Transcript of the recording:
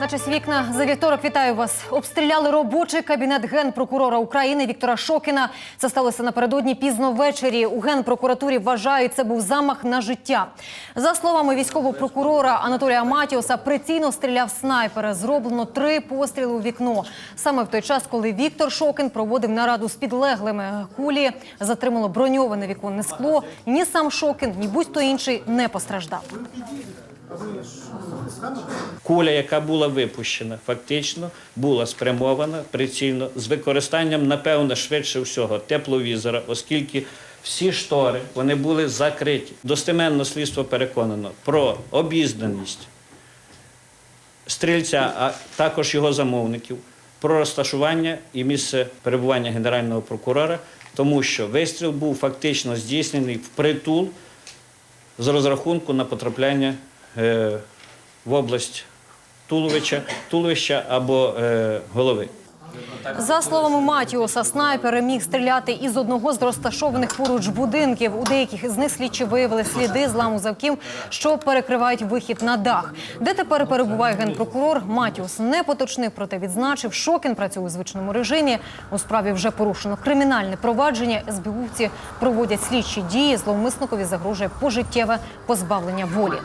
На честь вікна за вівторок вітаю вас. Обстріляли робочий кабінет генпрокурора України Віктора Шокіна. Це сталося напередодні пізно ввечері. У генпрокуратурі вважають, це був замах на життя. За словами військового прокурора Анатолія Матіоса, прицільно стріляв снайпер. Зроблено три постріли у вікно. Саме в той час, коли Віктор Шокін проводив нараду з підлеглими. Кулі затримало броньоване віконне скло. Ні сам Шокін, ні будь-хто інший не постраждав. Куля, яка була випущена, фактично була спрямована прицільно з використанням, напевно, швидше всього, тепловізора, оскільки всі штори вони були закриті. Достеменно слідство переконано про обізнаність стрільця, а також його замовників, про розташування і місце перебування генерального прокурора, тому що вистріл був фактично здійснений впритул з розрахунку на потрапляння е, в область туловища, туловища або е, голови. За словами Матіоса, снайпер міг стріляти із одного з розташованих поруч будинків. У деяких з них слідчі виявили сліди зламу завків, що перекривають вихід на дах. Де тепер перебуває генпрокурор, Матіос не поточнив, проте відзначив, Шокін працює у звичному режимі. У справі вже порушено кримінальне провадження. СБУці проводять слідчі дії. Зловмисникові загрожує пожиттєве позбавлення волі.